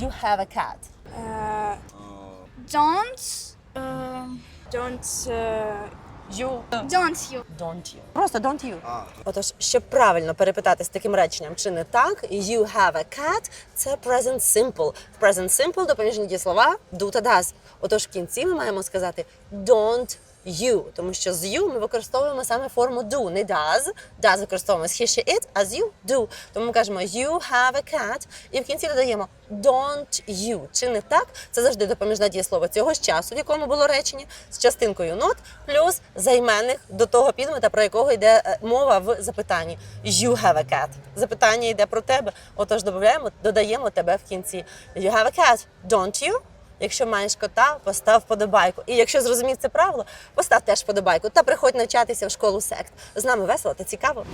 You have a cat. Uh, don't. Uh, don't. Uh, You. don't you. Don't you. Просто don't you. Отож, щоб правильно перепитати з таким реченням, чи не так, you have a cat – це present simple. В present simple допоміжні дієслова do та does. Отож, в кінці ми маємо сказати don't you, тому що з you ми використовуємо саме форму do, не does. Does використовуємо з he, she, it, а з you do. Тому ми кажемо you have a cat, і в кінці додаємо don't you. Чи не так? Це завжди допоміжне дієслово цього ж часу, в якому було речення, з частинкою not, плюс займенник до того підмета, про якого йде е, мова в запитанні. You have a cat. Запитання йде про тебе. Отож, додаємо, додаємо тебе в кінці. You have a cat, don't you? Якщо маєш кота, постав подобайку. І якщо зрозумів це правило, постав теж подобайку та приходь навчатися в школу сект. З нами весело та цікаво.